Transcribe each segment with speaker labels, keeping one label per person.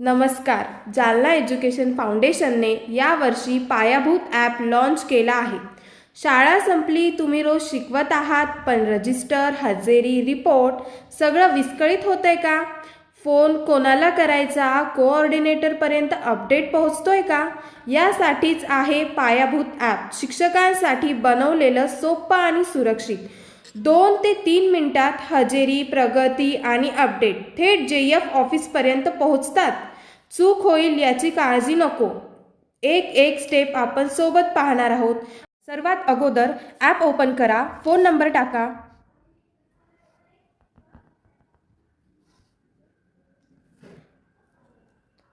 Speaker 1: नमस्कार जालना एज्युकेशन फाउंडेशनने यावर्षी पायाभूत ॲप लॉन्च केला आहे. शाळा संपली तुम्ही रोज शिकवत आहात पण रजिस्टर हजेरी रिपोर्ट सगळं विस्कळीत होतंय का? फोन कोणाला करायचा? कोऑर्डिनेटरपर्यंत अपडेट पोहोचतोय का? यासाठीच आहे पायाभूत ॲप. शिक्षकांसाठी बनवलेलं सोपं आणि सुरक्षित. दोन ते तीन मिनिटात हजेरी प्रगती आणि अपडेट थेट जे एफ ऑफिसपर्यंत पोहोचतात. चूक होईल याची काळजी नको. एक एक स्टेप आपण सोबत पाहणार आहोत. सर्वात अगोदर ॲप ओपन करा. फोन नंबर टाका.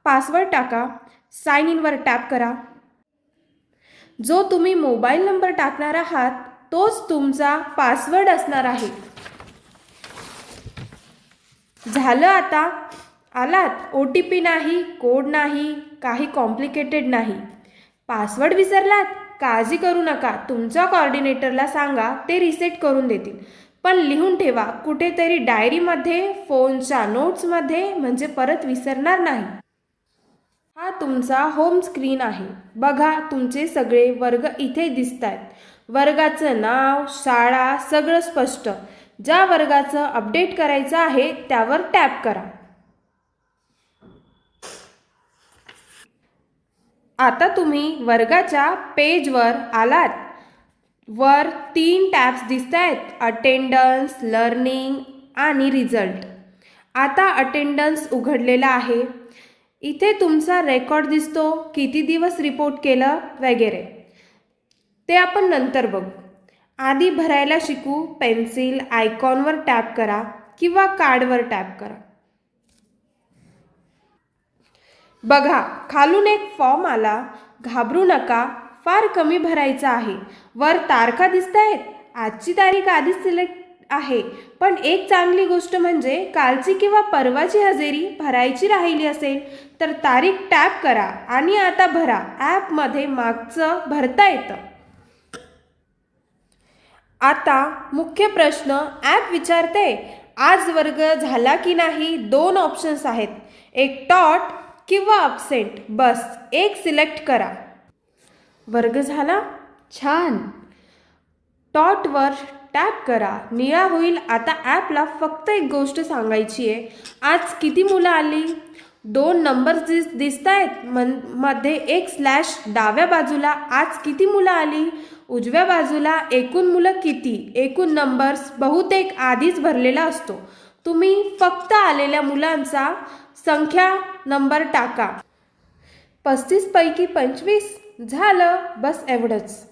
Speaker 1: पासवर्ड टाका. साइन इनवर टॅप करा. जो तुम्ही मोबाईल नंबर टाकणार आहात तोच तुमचा पासवर्ड असणार आहे. झालं आता आलात. ओ टी पी नाही कोड नाही काही कॉम्प्लिकेटेड नाही. पासवर्ड विसरलात? काळजी करू नका. तुमच्या कॉर्डिनेटरला सांगा ते रिसेट करून देतील. पण लिहून ठेवा कुठेतरी डायरीमध्ये फोनच्या नोट्समध्ये म्हणजे परत विसरणार नाही. हा तुमचा होम स्क्रीन आहे. बघा तुमचे सगळे वर्ग इथे दिसत आहेत वर्गाचं नाव शाळा सगळं स्पष्ट. ज्या वर्गाचं अपडेट करायचं आहे त्यावर टॅप करा. आता तुम्ही वर्गाच्या पेजवर आलात. वर तीन टॅब्स दिसत आहेत अटेंडन्स लर्निंग आणि रिझल्ट. आता अटेंडन्स उघडलेला आहे. इथे तुमचा रेकॉर्ड दिसतो. किती दिवस रिपोर्ट केलं वगैरे. ते आपण नंतर बघू. आधी भरायला शिकू पेन्सिल आयकॉनवर टॅप करा किंवा कार्डवर टॅप करा. बघा खालून एक फॉर्म आला. घाबरू नका फार कमी भरायचा आहे. वर तारखा दिसत आहेत आजची तारीख आधीच सिलेक्ट आहे. पण एक चांगली गोष्ट म्हणजे कालची किंवा परवाची हजेरी भरायची राहिली असेल तर तारीख टॅप करा आणि आता भरा. ॲपमध्ये मागचं भरता येतं. आता मुख्य प्रश्न ॲप विचारते. आज वर्ग झाला की नाही? दोन ऑप्शन्स आहेत. एक टॉट किंवा अपसेंट बस एक सिलेक्ट करा. वर्ग झाला? छान. टॉटवर टॅप करा. निळा होईल. आता ॲपला फक्त एक गोष्ट सांगायची आहे. आज किती मुलं आली? दोन नंबर्स दिस दिसत आहेत मनमध्ये एक स्लॅश डाव्या बाजूला आज किती मुलं आली? उजव्या बाजूला एकूण मुलं किती? एकूण नंबर्स बहुतेक आधीच भरलेला असतो. तुम्ही फक्त आलेल्या मुलांचा संख्या नंबर टाका. पस्तीसपैकी पंचवीस झालं बस एवढंच.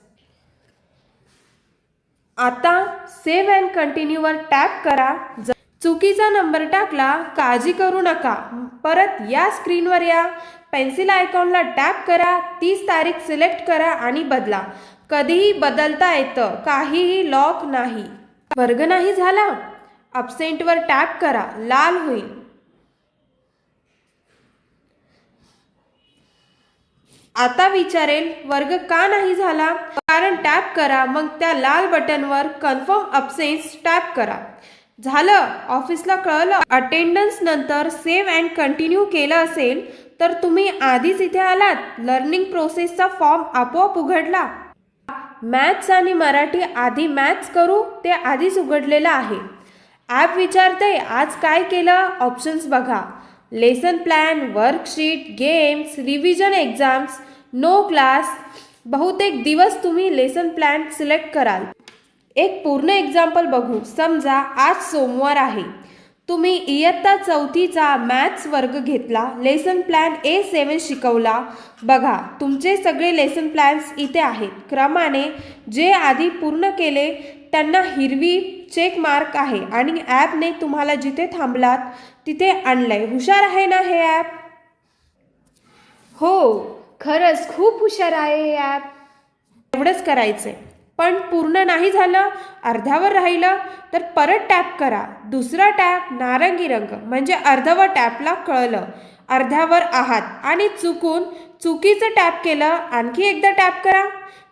Speaker 1: आता सेव्ह अँड कंटिन्यूवर टॅप करा. चुकीचा नंबर टाकला काळजी करू नका. परत या स्क्रीनवर या. पेन्सिल आयकॉनला टॅप करा. तीस तारीख सिलेक्ट करा आणि बदला. कधीही बदलता येतं. काहीही लॉक नाही. वर्ग नाही झाला. अपसेंटवर टॅप करा. लाल होईल. आता विचारेल वर्ग का नाही झाला? कारण टॅप करा मग त्या लाल बटनवर कन्फर्म अपसेन्स टॅप करा. झालं. ऑफिसला कळलं. अटेंडन्स नंतर सेव्ह अँड कंटिन्यू केलं असेल तर तुम्ही आधीच इथे आलात. लर्निंग प्रोसेसचा फॉर्म आपोआप उघडला. मॅथ्स आणि मराठी आधी मॅथ्स करू ते आधीच उघडलेलं आहे. ॲप विचारते आज काय केलं? ऑप्शन्स बघा. Lesson plan worksheet games revision exams no class बहुतेक दिवस तुम्ही लेसन प्लॅन सिलेक्ट कराल. एक पूर्ण एक्झाम्पल बघू. समजा आज सोमवार आहे. तुम्ही इयत्ता चौथीचा मॅथ्स वर्ग घेतला लेसन प्लॅन ए सेवन शिकवला. बघा तुमचे सगळे लेसन प्लॅन्स इथे आहेत. क्रमाने जे आधी पूर्ण केले त्यांना हिरवी चेक मार्क आहे आणि ॲपने तुम्हाला जिथे थांबलात तिथे आणलंय. हुशार आहे ना हे ॲप
Speaker 2: हो खरंच खूप हुशार आहे हे ॲप
Speaker 1: एवढंच करायचंय. पण पूर्ण नाही झालं अर्ध्यावर राहिलं तर परत टॅप करा. दुसरा टॅप नारंगी रंग म्हणजे अर्धवर टॅपला कळलं. अर्ध्यावर आहात आणि चुकून चुकीचं टॅप केलं आणखी एकदा टॅप करा.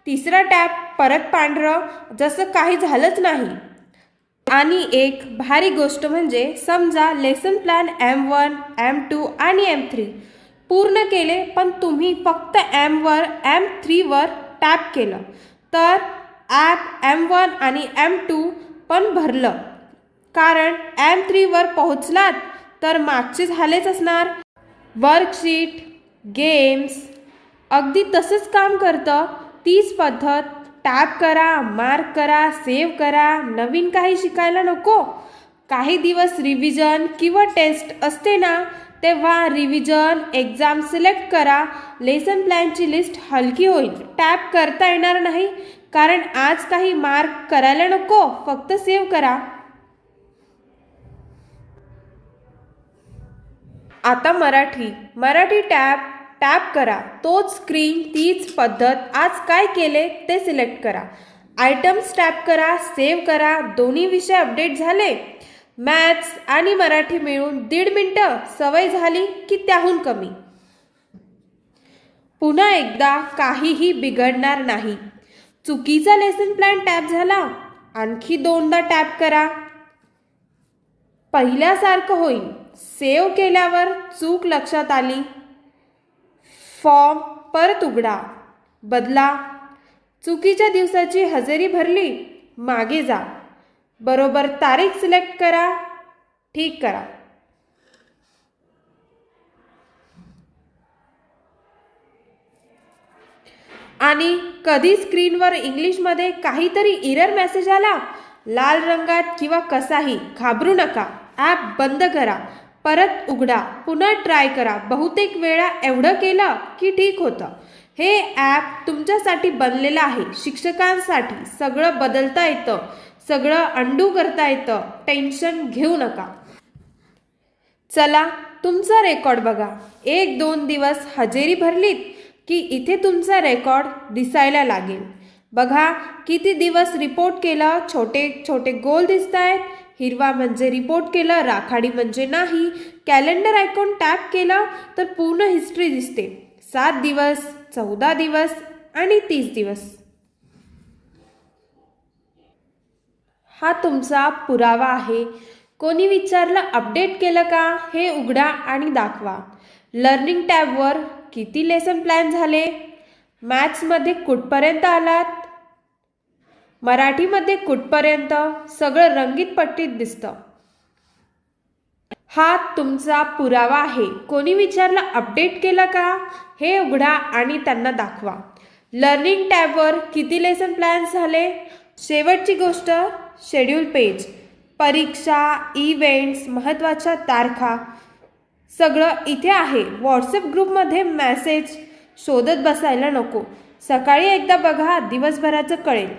Speaker 1: तिसरा टॅप परत पांढरं जसं काही झालंच नाही. आणि एक भारी गोष्ट म्हणजे समजा lesson plan M one M two आणि एम थ्री पूर्ण केले पण तुम्ही फक्त एमवर एम थ्रीवर टॅप केलं. तर ॲप एम वन आणि एम टू पण भरलं. कारण एम थ्रीवर पोहोचलात तर मागचे झालेच असणार. वर्कशीट गेम्स अगदी तसंच काम करतं. तीच पद्धत टॅप करा मार्क करा सेव्ह करा नवीन काही शिकायला नको. काही दिवस रिव्हिजन किंवा टेस्ट असते ना तेव्हा रिव्हिजन एक्झाम सिलेक्ट करा. लेसन प्लॅनची लिस्ट हलकी होईल. टॅप करता येणार नाही. कारण आज काही मार्क करायला नको फक्त सेव्ह करा. आता मराठी. मराठी टॅब टॅप करा. तोच स्क्रीन तीच पद्धत आज काय केले ते सिलेक्ट करा. आयटम्स टॅप करा सेव्ह करा. दोन्ही विषय अपडेट झाले. मॅथ्स आणि मराठी मिळून दीड मिनटं सवय झाली की त्याहून कमी. पुन्हा एकदा काहीही बिघडणार नाही. चुकीचा लेसन प्लॅन टॅप झाला. आणखी दोनदा टॅप करा. पहिल्यासारखं होईल. सेव्ह केल्यावर चूक लक्षात आली. फॉर्म परत उघडा. बदला. चुकीच्या दिवसाची हजेरी भरली. मागे जा. बरोबर तारीख सिलेक्ट करा. ठीक करा. आणि कधी स्क्रीनवर इंग्लिशमध्ये काहीतरी इरर मेसेज आला लाल रंगात किंवा कसाही घाबरू नका. ॲप बंद करा. परत उघडा. पुन्हा ट्राय करा. बहुतेक वेळा एवढं केलं की ठीक होतं. हे ॲप तुमच्यासाठी बनलेलं आहे. शिक्षकांसाठी सगळं बदलता येतं. सगळं अंडू करता येतं. टेन्शन घेऊ नका. चला तुमचा रेकॉर्ड बघा. एक दोन दिवस हजेरी भरलीत. की इथे तुमचा रेकॉर्ड दिसायला लागेल. बघा किती दिवस रिपोर्ट केलं छोटे छोटे गोल दिसत आहेत हिरवा म्हणजे रिपोर्ट केलं राखाडी म्हणजे नाही. कॅलेंडर आयकॉन टॅप केलं तर पूर्ण हिस्ट्री दिसते. सात दिवस चौदा दिवस आणि तीस दिवस. हा तुमचा पुरावा आहे. कोणी विचारलं अपडेट केलं का? हे उघडा आणि दाखवा. लर्निंग टॅबवर किती लेसन प्लॅन झाले? मॅथ्समध्ये कुठपर्यंत आलात? मराठीमध्ये कुठपर्यंत? सगळं रंगीत पट्टीत दिसतं. हा तुमचा पुरावा आहे. कोणी विचारलं अपडेट केलं का? हे उघडा आणि त्यांना दाखवा. लर्निंग टॅबवर किती लेसन प्लॅन झाले? शेवटची गोष्ट शेड्यूल पेज परीक्षा इव्हेंट्स महत्त्वाच्या तारखा. सगळं इथे आहे. व्हॉट्सअप ग्रुपमध्ये मेसेज शोधत बसायला नको. सकाळी एकदा बघा दिवसभराचं कळेल.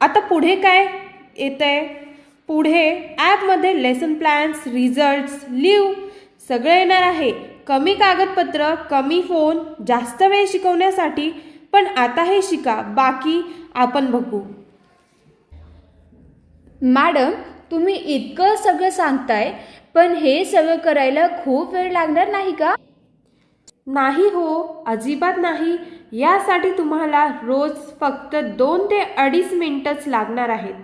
Speaker 1: आता पुढे काय येतंय? पुढे ॲपमध्ये लेसन प्लॅन्स रिझल्ट्स लिव्ह सगळं येणार आहे. कमी कागदपत्र कमी फोन जास्त वेळ शिकवण्यासाठी पण आता हे शिका बाकी आपण बघू.
Speaker 2: मॅडम तुम्ही इतकं सगळं सांगताय. पण हे सगळं करायला खूप वेळ लागणार नाही का?
Speaker 1: नाही हो अजिबात नाही. यासाठी तुम्हाला रोज फक्त दोन ते अडीच मिनिटच लागणार आहेत.